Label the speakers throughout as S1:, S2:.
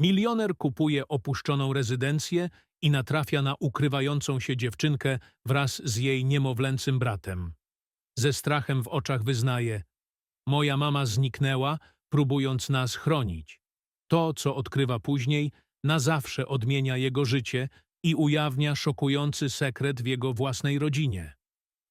S1: Milioner kupuje opuszczoną rezydencję i natrafia na ukrywającą się dziewczynkę wraz z jej niemowlęcym bratem. Ze strachem w oczach wyznaje: Moja mama zniknęła, próbując nas chronić. To, co odkrywa później, na zawsze odmienia jego życie i ujawnia szokujący sekret w jego własnej rodzinie.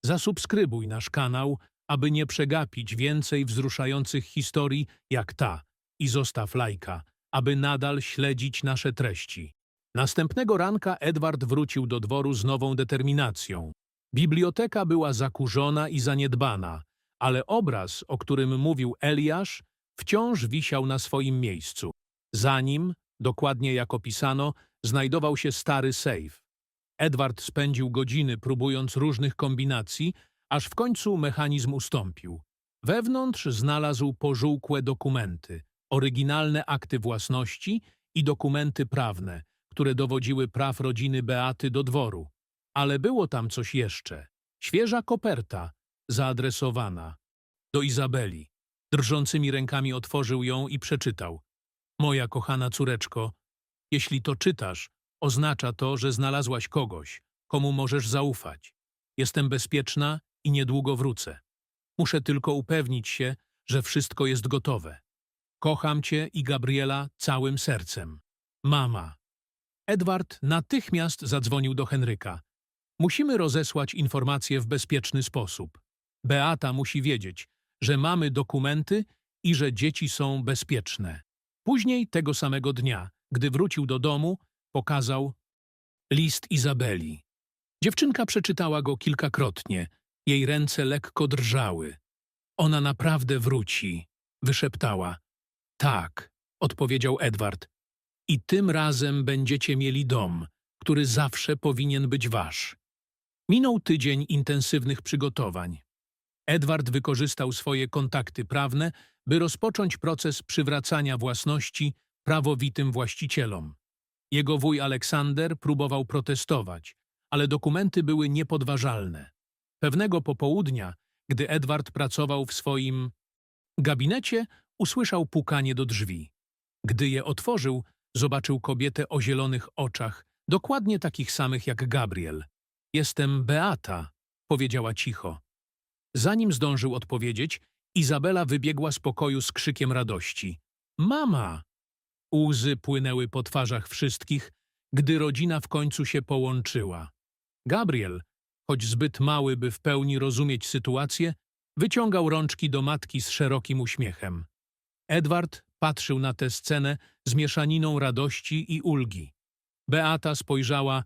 S1: Zasubskrybuj nasz kanał, aby nie przegapić więcej wzruszających historii jak ta i zostaw lajka, aby nadal śledzić nasze treści. Następnego ranka Edward wrócił do dworu z nową determinacją. Biblioteka była zakurzona i zaniedbana, ale obraz, o którym mówił Eliasz, wciąż wisiał na swoim miejscu. Za nim, dokładnie jak opisano, znajdował się stary sejf. Edward spędził godziny próbując różnych kombinacji, aż w końcu mechanizm ustąpił. Wewnątrz znalazł pożółkłe dokumenty, oryginalne akty własności i dokumenty prawne, które dowodziły praw rodziny Beaty do dworu. Ale było tam coś jeszcze. Świeża koperta, zaadresowana do Izabeli. Drżącymi rękami otworzył ją i przeczytał. Moja kochana córeczko, jeśli to czytasz, oznacza to, że znalazłaś kogoś, komu możesz zaufać. Jestem bezpieczna i niedługo wrócę. Muszę tylko upewnić się, że wszystko jest gotowe. Kocham cię i Gabriela całym sercem. Mama. Edward natychmiast zadzwonił do Henryka. Musimy rozesłać informacje w bezpieczny sposób. Beata musi wiedzieć, że mamy dokumenty i że dzieci są bezpieczne. Później tego samego dnia, gdy wrócił do domu, pokazał list Izabeli. Dziewczynka przeczytała go kilkakrotnie. Jej ręce lekko drżały. Ona naprawdę wróci, wyszeptała. Tak, odpowiedział Edward. I tym razem będziecie mieli dom, który zawsze powinien być wasz. Minął tydzień intensywnych przygotowań. Edward wykorzystał swoje kontakty prawne, by rozpocząć proces przywracania własności prawowitym właścicielom. Jego wuj Aleksander próbował protestować, ale dokumenty były niepodważalne. Pewnego popołudnia, gdy Edward pracował w swoim gabinecie, usłyszał pukanie do drzwi. Gdy je otworzył, zobaczył kobietę o zielonych oczach, dokładnie takich samych jak Gabriel. Jestem Beata, powiedziała cicho. Zanim zdążył odpowiedzieć, Izabela wybiegła z pokoju z krzykiem radości. Mama! Łzy płynęły po twarzach wszystkich, gdy rodzina w końcu się połączyła. Gabriel, choć zbyt mały, by w pełni rozumieć sytuację, wyciągał rączki do matki z szerokim uśmiechem. Edward patrzył na tę scenę z mieszaniną radości i ulgi. Beata spojrzała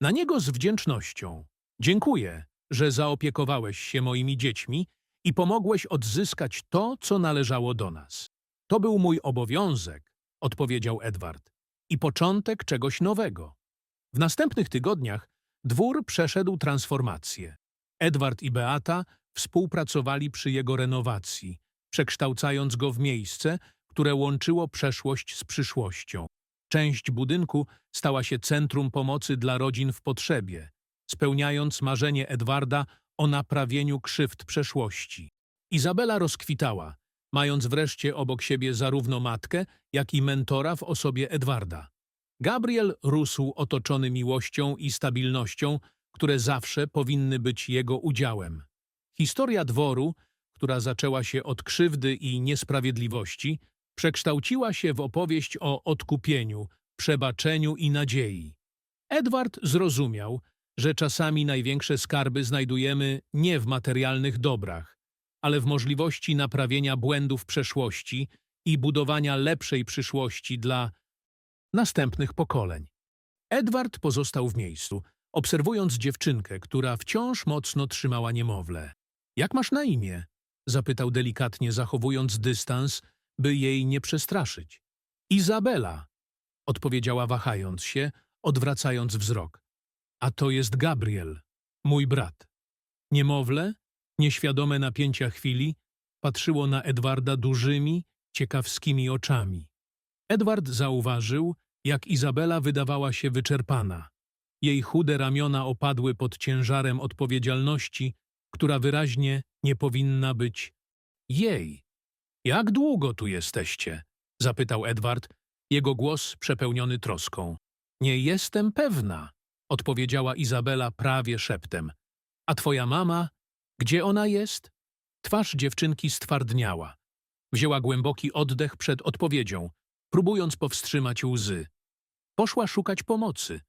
S1: na niego z wdzięcznością. Dziękuję, że zaopiekowałeś się moimi dziećmi i pomogłeś odzyskać to, co należało do nas. To był mój obowiązek, odpowiedział Edward, i początek czegoś nowego. W następnych tygodniach dwór przeszedł transformację. Edward i Beata współpracowali przy jego renowacji, przekształcając go w miejsce, które łączyło przeszłość z przyszłością. Część budynku stała się centrum pomocy dla rodzin w potrzebie, spełniając marzenie Edwarda o naprawieniu krzywd przeszłości. Izabela rozkwitała, mając wreszcie obok siebie zarówno matkę, jak i mentora w osobie Edwarda. Gabriel rósł otoczony miłością i stabilnością, które zawsze powinny być jego udziałem. Historia dworu, która zaczęła się od krzywdy i niesprawiedliwości, przekształciła się w opowieść o odkupieniu, przebaczeniu i nadziei. Edward zrozumiał, że czasami największe skarby znajdujemy nie w materialnych dobrach, ale w możliwości naprawienia błędów przeszłości i budowania lepszej przyszłości dla następnych pokoleń. Edward pozostał w miejscu, obserwując dziewczynkę, która wciąż mocno trzymała niemowlę. Jak masz na imię? Zapytał delikatnie, zachowując dystans, by jej nie przestraszyć. Izabela, odpowiedziała wahając się, odwracając wzrok. A to jest Gabriel, mój brat. Niemowlę, nieświadome napięcia chwili, patrzyło na Edwarda dużymi, ciekawskimi oczami. Edward zauważył, jak Izabela wydawała się wyczerpana. Jej chude ramiona opadły pod ciężarem odpowiedzialności, która wyraźnie nie powinna być jej. Jak długo tu jesteście? zapytał Edward, Jego głos przepełniony troską. Nie jestem pewna, odpowiedziała Izabela prawie szeptem. A twoja mama? Gdzie ona jest? Twarz dziewczynki stwardniała. Wzięła głęboki oddech przed odpowiedzią, próbując powstrzymać łzy. Poszła szukać pomocy.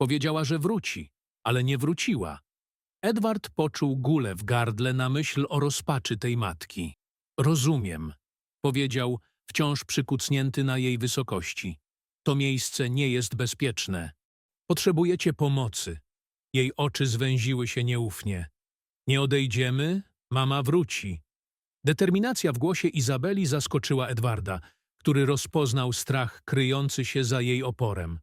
S1: Powiedziała, że wróci, ale nie wróciła. Edward poczuł gulę w gardle na myśl o rozpaczy tej matki. Rozumiem, powiedział, wciąż przykucnięty na jej wysokości. To miejsce nie jest bezpieczne. Potrzebujecie pomocy. Jej oczy zwęziły się nieufnie. Nie odejdziemy, mama wróci. Determinacja w głosie Izabeli zaskoczyła Edwarda, który rozpoznał strach kryjący się za jej oporem.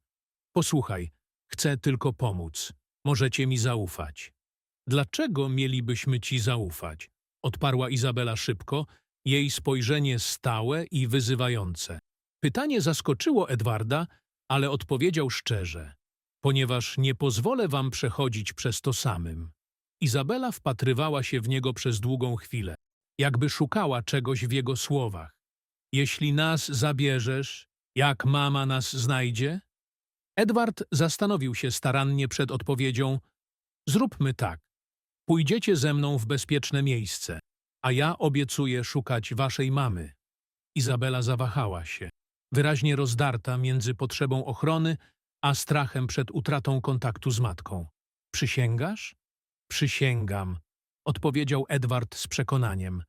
S1: Posłuchaj, chcę tylko pomóc. Możecie mi zaufać. Dlaczego mielibyśmy ci zaufać? Odparła Izabela szybko, jej spojrzenie stałe i wyzywające. Pytanie zaskoczyło Edwarda, ale odpowiedział szczerze. Ponieważ nie pozwolę wam przechodzić przez to samym. Izabela wpatrywała się w niego przez długą chwilę, jakby szukała czegoś w jego słowach. Jeśli nas zabierzesz, jak mama nas znajdzie? Edward zastanowił się starannie przed odpowiedzią. Zróbmy tak. Pójdziecie ze mną w bezpieczne miejsce, a ja obiecuję szukać waszej mamy. Izabela zawahała się, wyraźnie rozdarta między potrzebą ochrony a strachem przed utratą kontaktu z matką. Przysięgasz? Przysięgam, odpowiedział Edward z przekonaniem.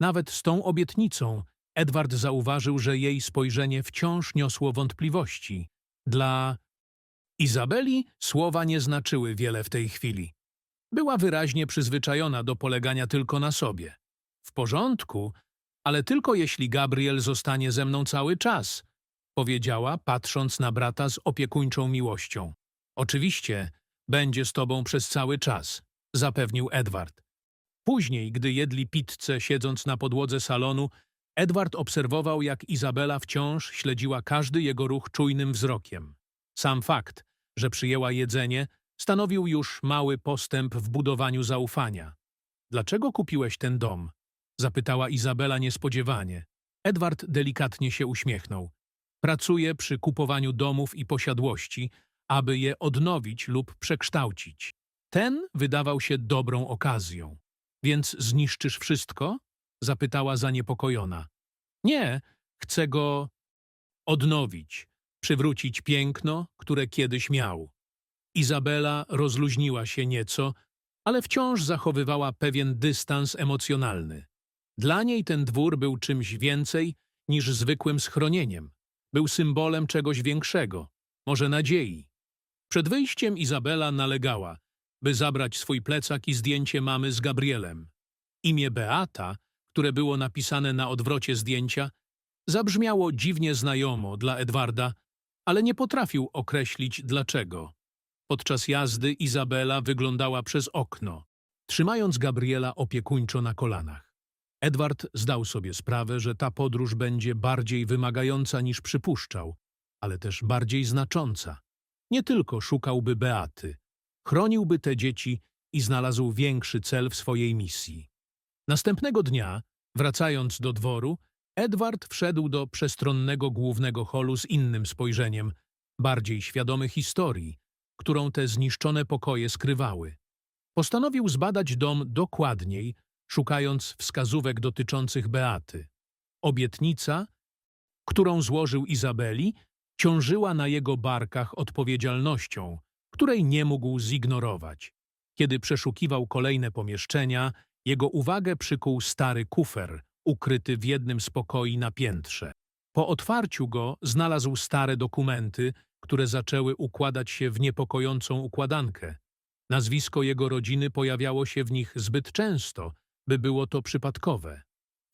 S1: Nawet z tą obietnicą Edward zauważył, że jej spojrzenie wciąż niosło wątpliwości. Dla Izabeli słowa nie znaczyły wiele w tej chwili. Była wyraźnie przyzwyczajona do polegania tylko na sobie. W porządku, ale tylko jeśli Gabriel zostanie ze mną cały czas, powiedziała, patrząc na brata z opiekuńczą miłością. Oczywiście, będzie z tobą przez cały czas, zapewnił Edward. Później, gdy jedli pizzę siedząc na podłodze salonu, Edward obserwował, jak Izabela wciąż śledziła każdy jego ruch czujnym wzrokiem. Sam fakt, że przyjęła jedzenie, stanowił już mały postęp w budowaniu zaufania. Dlaczego kupiłeś ten dom? Zapytała Izabela niespodziewanie. Edward delikatnie się uśmiechnął. Pracuję przy kupowaniu domów i posiadłości, aby je odnowić lub przekształcić. Ten wydawał się dobrą okazją. Więc zniszczysz wszystko? Zapytała zaniepokojona. Nie, chcę go odnowić, przywrócić piękno, które kiedyś miał. Izabela rozluźniła się nieco, ale wciąż zachowywała pewien dystans emocjonalny. Dla niej ten dwór był czymś więcej niż zwykłym schronieniem. Był symbolem czegoś większego, może nadziei. Przed wyjściem Izabela nalegała, by zabrać swój plecak i zdjęcie mamy z Gabrielem. Imię Beata, które było napisane na odwrocie zdjęcia, zabrzmiało dziwnie znajomo dla Edwarda, ale nie potrafił określić dlaczego. Podczas jazdy Izabela wyglądała przez okno, trzymając Gabriela opiekuńczo na kolanach. Edward zdał sobie sprawę, że ta podróż będzie bardziej wymagająca niż przypuszczał, ale też bardziej znacząca. Nie tylko szukałby Beaty, chroniłby te dzieci i znalazł większy cel w swojej misji. Następnego dnia, wracając do dworu, Edward wszedł do przestronnego głównego holu z innym spojrzeniem, bardziej świadomy historii, którą te zniszczone pokoje skrywały. Postanowił zbadać dom dokładniej, szukając wskazówek dotyczących Beaty. Obietnica, którą złożył Izabeli, ciążyła na jego barkach odpowiedzialnością, której nie mógł zignorować. Kiedy przeszukiwał kolejne pomieszczenia, jego uwagę przykuł stary kufer, ukryty w jednym z pokoi na piętrze. Po otwarciu go znalazł stare dokumenty, które zaczęły układać się w niepokojącą układankę. Nazwisko jego rodziny pojawiało się w nich zbyt często, by było to przypadkowe.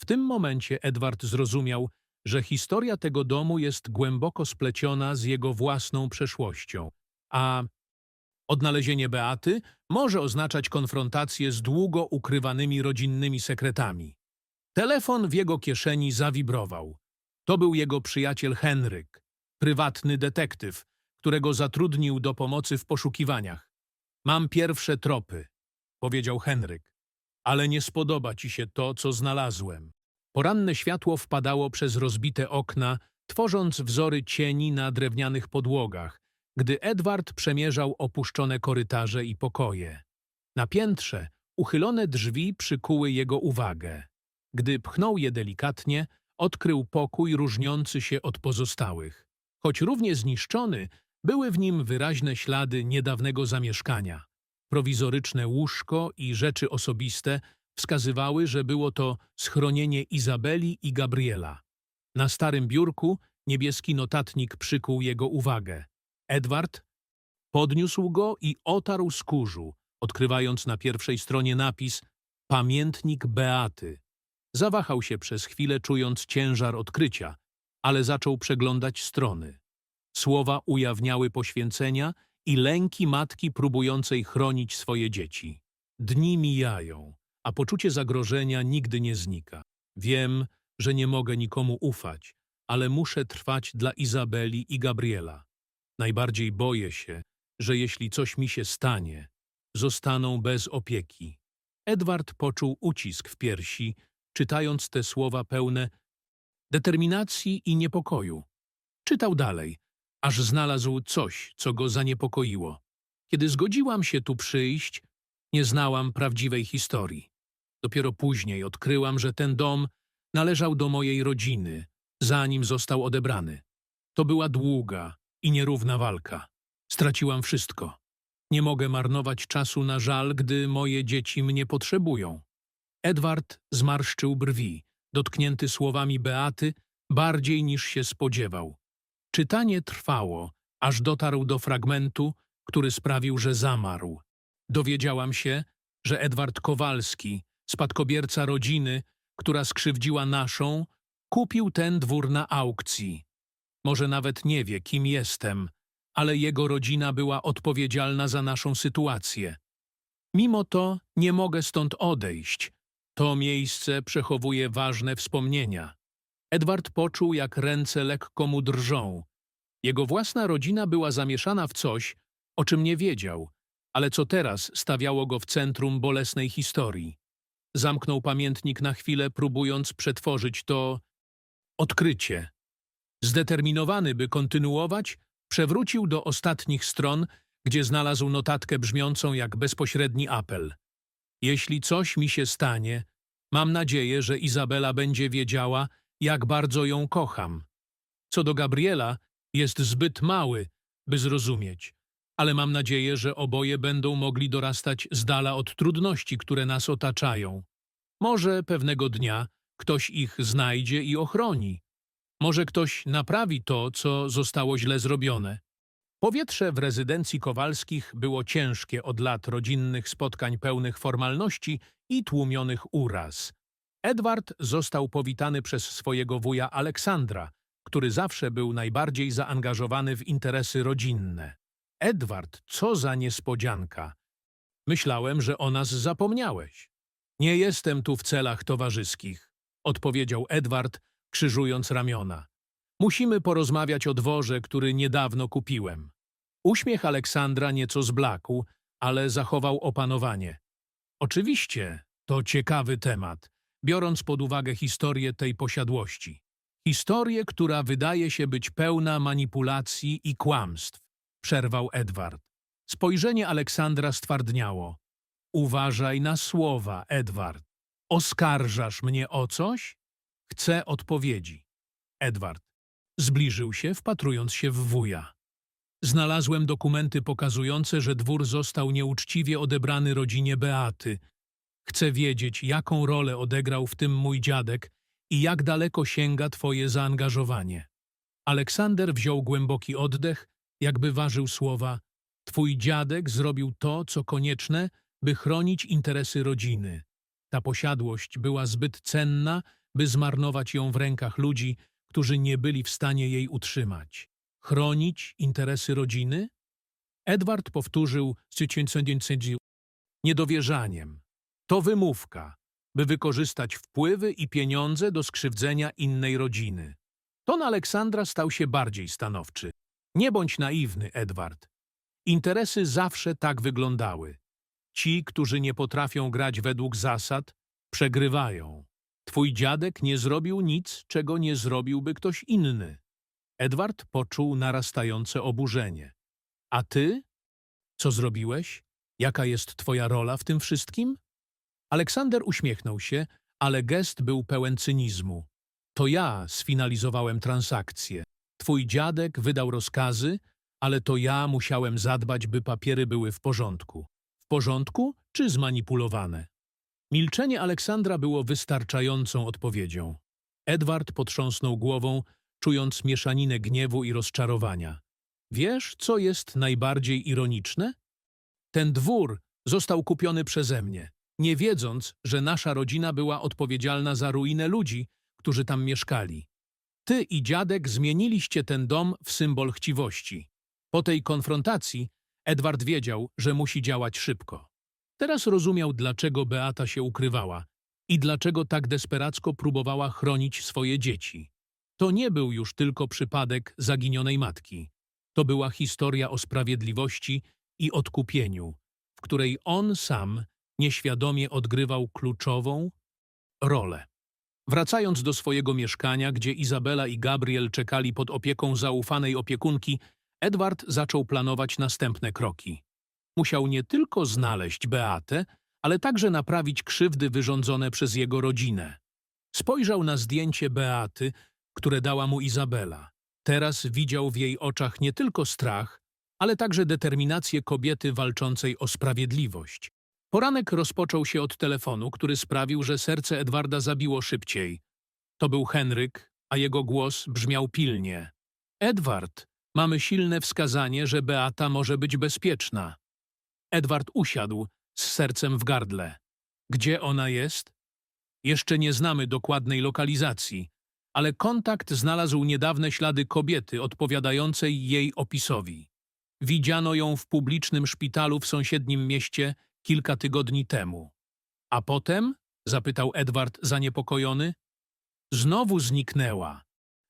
S1: W tym momencie Edward zrozumiał, że historia tego domu jest głęboko spleciona z jego własną przeszłością, a odnalezienie Beaty może oznaczać konfrontację z długo ukrywanymi rodzinnymi sekretami. Telefon w jego kieszeni zawibrował. To był jego przyjaciel Henryk, prywatny detektyw, którego zatrudnił do pomocy w poszukiwaniach. Mam pierwsze tropy, powiedział Henryk, ale nie spodoba ci się to, co znalazłem. Poranne światło wpadało przez rozbite okna, tworząc wzory cieni na drewnianych podłogach, gdy Edward przemierzał opuszczone korytarze i pokoje. Na piętrze uchylone drzwi przykuły jego uwagę. Gdy pchnął je delikatnie, odkrył pokój różniący się od pozostałych. Choć równie zniszczony, były w nim wyraźne ślady niedawnego zamieszkania. Prowizoryczne łóżko i rzeczy osobiste wskazywały, że było to schronienie Izabeli i Gabriela. Na starym biurku niebieski notatnik przykuł jego uwagę. Edward podniósł go i otarł z kurzu, odkrywając na pierwszej stronie napis Pamiętnik Beaty. Zawahał się przez chwilę, czując ciężar odkrycia, ale zaczął przeglądać strony. Słowa ujawniały poświęcenia i lęki matki próbującej chronić swoje dzieci. Dni mijają, a poczucie zagrożenia nigdy nie znika. Wiem, że nie mogę nikomu ufać, ale muszę trwać dla Izabeli i Gabriela. Najbardziej boję się, że jeśli coś mi się stanie, zostaną bez opieki. Edward poczuł ucisk w piersi, czytając te słowa pełne determinacji i niepokoju. Czytał dalej, aż znalazł coś, co go zaniepokoiło. Kiedy zgodziłam się tu przyjść, nie znałam prawdziwej historii. Dopiero później odkryłam, że ten dom należał do mojej rodziny, zanim został odebrany. To była długa i nierówna walka. Straciłam wszystko. Nie mogę marnować czasu na żal, gdy moje dzieci mnie potrzebują. Edward zmarszczył brwi, dotknięty słowami Beaty, bardziej niż się spodziewał. Czytanie trwało, aż dotarł do fragmentu, który sprawił, że zamarł. Dowiedziałam się, że Edward Kowalski, spadkobierca rodziny, która skrzywdziła naszą, kupił ten dwór na aukcji. Może nawet nie wie, kim jestem, ale jego rodzina była odpowiedzialna za naszą sytuację. Mimo to nie mogę stąd odejść. To miejsce przechowuje ważne wspomnienia. Edward poczuł, jak ręce lekko mu drżą. Jego własna rodzina była zamieszana w coś, o czym nie wiedział, ale co teraz stawiało go w centrum bolesnej historii. Zamknął pamiętnik na chwilę, próbując przetworzyć to odkrycie. Zdeterminowany, by kontynuować, przewrócił do ostatnich stron, gdzie znalazł notatkę brzmiącą jak bezpośredni apel. Jeśli coś mi się stanie, mam nadzieję, że Izabela będzie wiedziała, jak bardzo ją kocham. Co do Gabriela, jest zbyt mały, by zrozumieć, ale mam nadzieję, że oboje będą mogli dorastać z dala od trudności, które nas otaczają. Może pewnego dnia ktoś ich znajdzie i ochroni. Może ktoś naprawi to, co zostało źle zrobione. Powietrze w rezydencji Kowalskich było ciężkie od lat rodzinnych spotkań pełnych formalności i tłumionych uraz. Edward został powitany przez swojego wuja Aleksandra, który zawsze był najbardziej zaangażowany w interesy rodzinne. Edward, co za niespodzianka! Myślałem, że o nas zapomniałeś. Nie jestem tu w celach towarzyskich, odpowiedział Edward, krzyżując ramiona. Musimy porozmawiać o dworze, który niedawno kupiłem. Uśmiech Aleksandra nieco zblakł, ale zachował opanowanie. Oczywiście, to ciekawy temat, biorąc pod uwagę historię tej posiadłości. Historię, która wydaje się być pełna manipulacji i kłamstw, przerwał Edward. Spojrzenie Aleksandra stwardniało. Uważaj na słowa, Edward. Oskarżasz mnie o coś? Chcę odpowiedzi. Edward zbliżył się, wpatrując się w wuja. Znalazłem dokumenty pokazujące, że dwór został nieuczciwie odebrany rodzinie Beaty. Chcę wiedzieć, jaką rolę odegrał w tym mój dziadek i jak daleko sięga twoje zaangażowanie. Aleksander wziął głęboki oddech, jakby ważył słowa. Twój dziadek zrobił to, co konieczne, by chronić interesy rodziny. Ta posiadłość była zbyt cenna, by zmarnować ją w rękach ludzi, którzy nie byli w stanie jej utrzymać. Chronić interesy rodziny? Edward powtórzył z niedowierzaniem. To wymówka, by wykorzystać wpływy i pieniądze do skrzywdzenia innej rodziny. Ton Aleksandra stał się bardziej stanowczy. Nie bądź naiwny, Edward. Interesy zawsze tak wyglądały. Ci, którzy nie potrafią grać według zasad, przegrywają. Twój dziadek nie zrobił nic, czego nie zrobiłby ktoś inny. Edward poczuł narastające oburzenie. A ty? Co zrobiłeś? Jaka jest twoja rola w tym wszystkim? Aleksander uśmiechnął się, ale gest był pełen cynizmu. To ja sfinalizowałem transakcję. Twój dziadek wydał rozkazy, ale to ja musiałem zadbać, by papiery były w porządku. W porządku czy zmanipulowane? Milczenie Aleksandra było wystarczającą odpowiedzią. Edward potrząsnął głową, czując mieszaninę gniewu i rozczarowania. Wiesz, co jest najbardziej ironiczne? Ten dwór został kupiony przeze mnie, nie wiedząc, że nasza rodzina była odpowiedzialna za ruinę ludzi, którzy tam mieszkali. Ty i dziadek zmieniliście ten dom w symbol chciwości. Po tej konfrontacji Edward wiedział, że musi działać szybko. Teraz rozumiał, dlaczego Beata się ukrywała i dlaczego tak desperacko próbowała chronić swoje dzieci. To nie był już tylko przypadek zaginionej matki. To była historia o sprawiedliwości i odkupieniu, w której on sam nieświadomie odgrywał kluczową rolę. Wracając do swojego mieszkania, gdzie Izabela i Gabriel czekali pod opieką zaufanej opiekunki, Edward zaczął planować następne kroki. Musiał nie tylko znaleźć Beatę, ale także naprawić krzywdy wyrządzone przez jego rodzinę. Spojrzał na zdjęcie Beaty, które dała mu Izabela. Teraz widział w jej oczach nie tylko strach, ale także determinację kobiety walczącej o sprawiedliwość. Poranek rozpoczął się od telefonu, który sprawił, że serce Edwarda zabiło szybciej. To był Henryk, a jego głos brzmiał pilnie. Edward, mamy silne wskazanie, że Beata może być bezpieczna. Edward usiadł, z sercem w gardle. Gdzie ona jest? Jeszcze nie znamy dokładnej lokalizacji, ale kontakt znalazł niedawne ślady kobiety odpowiadającej jej opisowi. Widziano ją w publicznym szpitalu w sąsiednim mieście kilka tygodni temu. A potem? zapytał Edward zaniepokojony. Znowu zniknęła,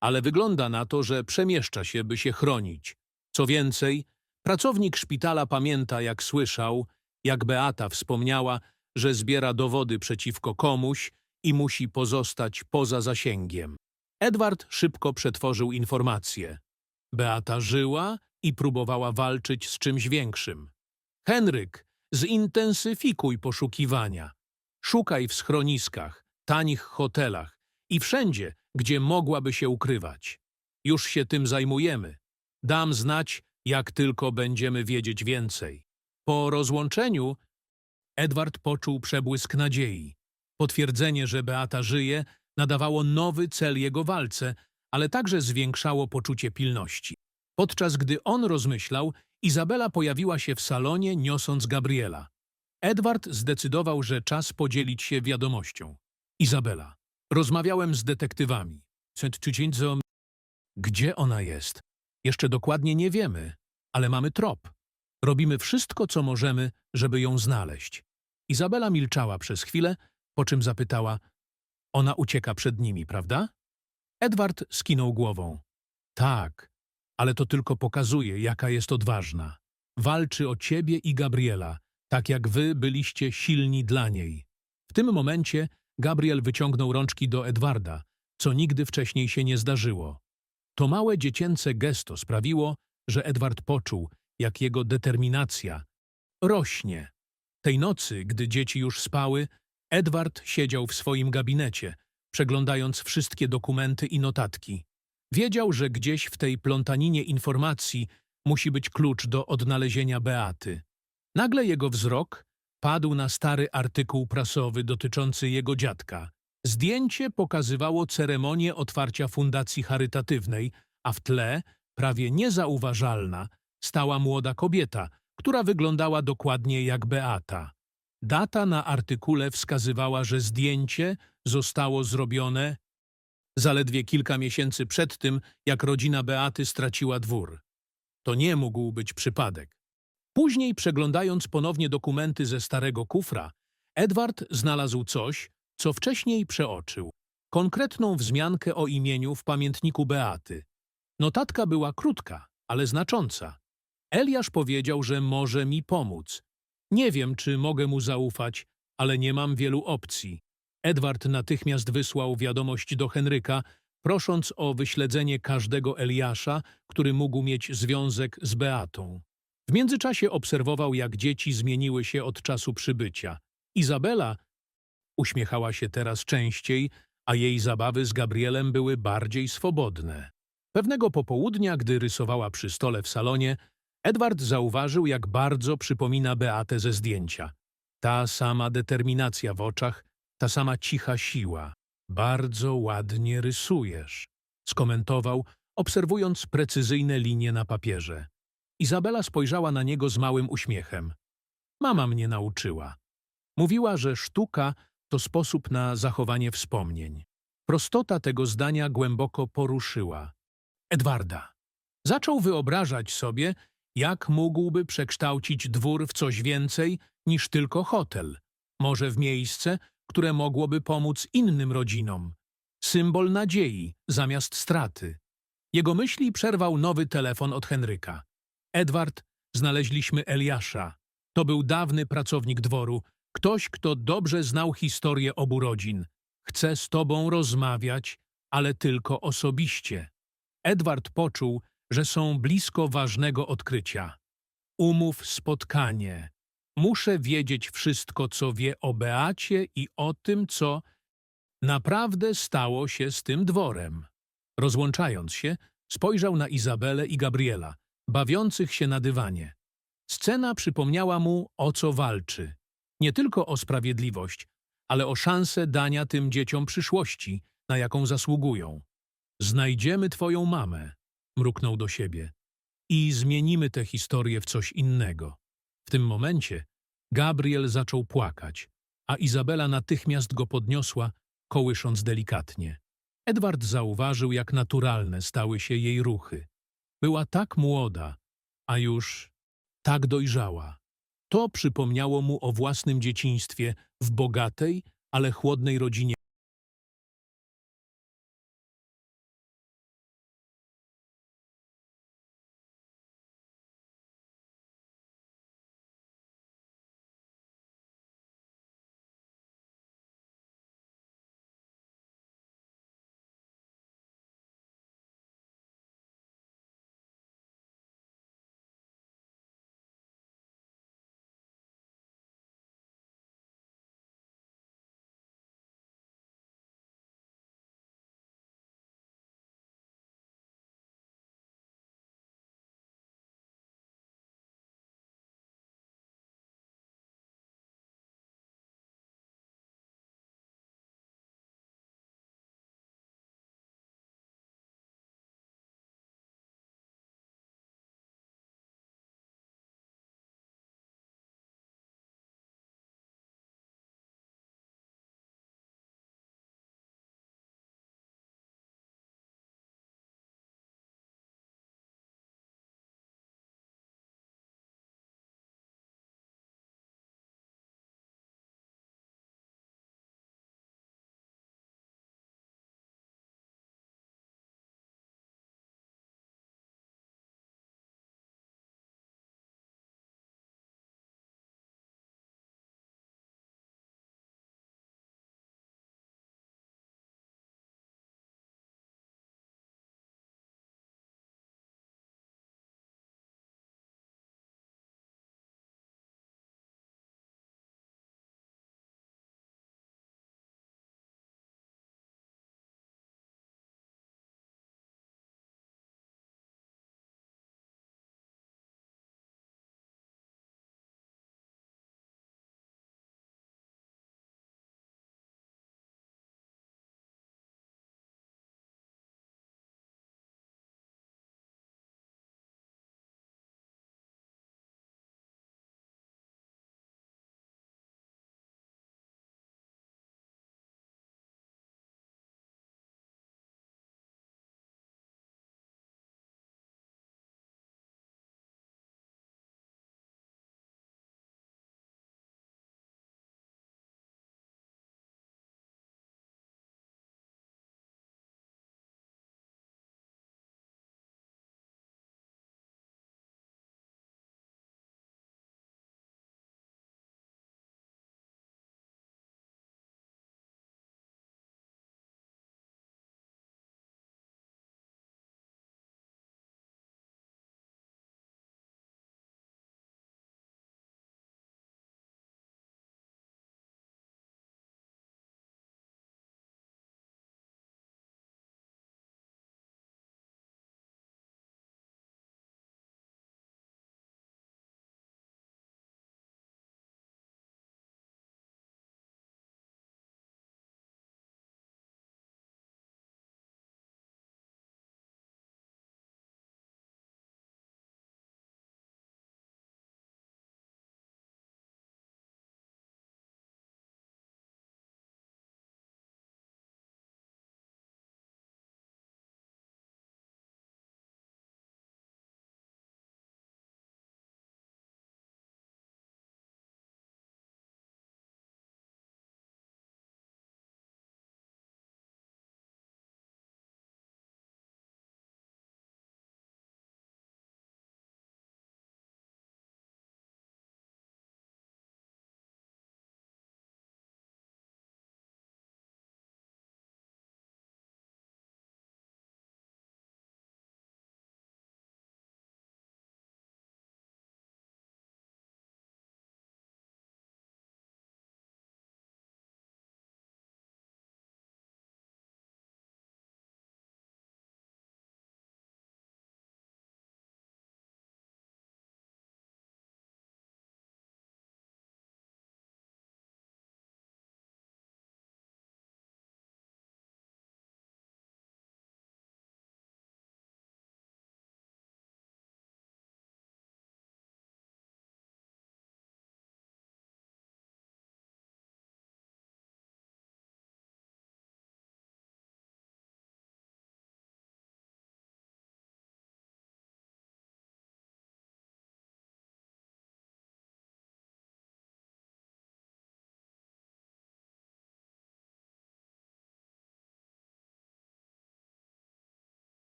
S1: ale wygląda na to, że przemieszcza się, by się chronić. Co więcej, pracownik szpitala pamięta, jak słyszał, jak Beata wspomniała, że zbiera dowody przeciwko komuś i musi pozostać poza zasięgiem. Edward szybko przetworzył informacje. Beata żyła i próbowała walczyć z czymś większym. Henryk, zintensyfikuj poszukiwania. Szukaj w schroniskach, tanich hotelach i wszędzie, gdzie mogłaby się ukrywać. Już się tym zajmujemy. Dam znać, jak tylko będziemy wiedzieć więcej. Po rozłączeniu Edward poczuł przebłysk nadziei. Potwierdzenie, że Beata żyje, nadawało nowy cel jego walce, ale także zwiększało poczucie pilności. Podczas gdy on rozmyślał, Izabela pojawiła się w salonie, niosąc Gabriela. Edward zdecydował, że czas podzielić się wiadomością. Izabela. Rozmawiałem z detektywami. Gdzie ona jest? Jeszcze dokładnie nie wiemy, ale mamy trop. Robimy wszystko, co możemy, żeby ją znaleźć. Izabela milczała przez chwilę, po czym zapytała, ona ucieka przed nimi, prawda? Edward skinął głową. Tak, ale to tylko pokazuje, jaka jest odważna. Walczy o ciebie i Gabriela, tak jak wy byliście silni dla niej. W tym momencie Gabriel wyciągnął rączki do Edwarda, co nigdy wcześniej się nie zdarzyło. To małe dziecięce gesto sprawiło, że Edward poczuł, jak jego determinacja rośnie. Tej nocy, gdy dzieci już spały, Edward siedział w swoim gabinecie, przeglądając wszystkie dokumenty i notatki. Wiedział, że gdzieś w tej plątaninie informacji musi być klucz do odnalezienia Beaty. Nagle jego wzrok padł na stary artykuł prasowy dotyczący jego dziadka. Zdjęcie pokazywało ceremonię otwarcia fundacji charytatywnej, a w tle, prawie niezauważalna, stała młoda kobieta, która wyglądała dokładnie jak Beata. Data na artykule wskazywała, że zdjęcie zostało zrobione zaledwie kilka miesięcy przed tym, jak rodzina Beaty straciła dwór. To nie mógł być przypadek. Później, przeglądając ponownie dokumenty ze starego kufra, Edward znalazł coś, co wcześniej przeoczył. Konkretną wzmiankę o imieniu w pamiętniku Beaty. Notatka była krótka, ale znacząca. Eliasz powiedział, że może mi pomóc. Nie wiem, czy mogę mu zaufać, ale nie mam wielu opcji. Edward natychmiast wysłał wiadomość do Henryka, prosząc o wyśledzenie każdego Eliasza, który mógł mieć związek z Beatą. W międzyczasie obserwował, jak dzieci zmieniły się od czasu przybycia. Izabela uśmiechała się teraz częściej, a jej zabawy z Gabrielem były bardziej swobodne. Pewnego popołudnia, gdy rysowała przy stole w salonie, Edward zauważył, jak bardzo przypomina Beatę ze zdjęcia. Ta sama determinacja w oczach, ta sama cicha siła. Bardzo ładnie rysujesz, skomentował, obserwując precyzyjne linie na papierze. Izabela spojrzała na niego z małym uśmiechem. Mama mnie nauczyła. Mówiła, że sztuka to sposób na zachowanie wspomnień. Prostota tego zdania głęboko poruszyła. Edwarda. Zaczął wyobrażać sobie, jak mógłby przekształcić dwór w coś więcej niż tylko hotel. Może w miejsce, które mogłoby pomóc innym rodzinom. Symbol nadziei zamiast straty. Jego myśli przerwał nowy telefon od Henryka. Edward, znaleźliśmy Eliasza. To był dawny pracownik dworu, ktoś, kto dobrze znał historię obu rodzin. Chce z tobą rozmawiać, ale tylko osobiście. Edward poczuł, że są blisko ważnego odkrycia. Umów spotkanie. Muszę wiedzieć wszystko, co wie o Beacie i o tym, co naprawdę stało się z tym dworem. Rozłączając się, spojrzał na Izabelę i Gabriela, bawiących się na dywanie. Scena przypomniała mu, o co walczy. Nie tylko o sprawiedliwość, ale o szansę dania tym dzieciom przyszłości, na jaką zasługują. Znajdziemy twoją mamę, mruknął do siebie, i zmienimy tę historię w coś innego. W tym momencie Gabriel zaczął płakać, a Izabela natychmiast go podniosła, kołysząc delikatnie. Edward zauważył, jak naturalne stały się jej ruchy. Była tak młoda, a już tak dojrzała. To przypomniało mu o własnym dzieciństwie w bogatej, ale chłodnej rodzinie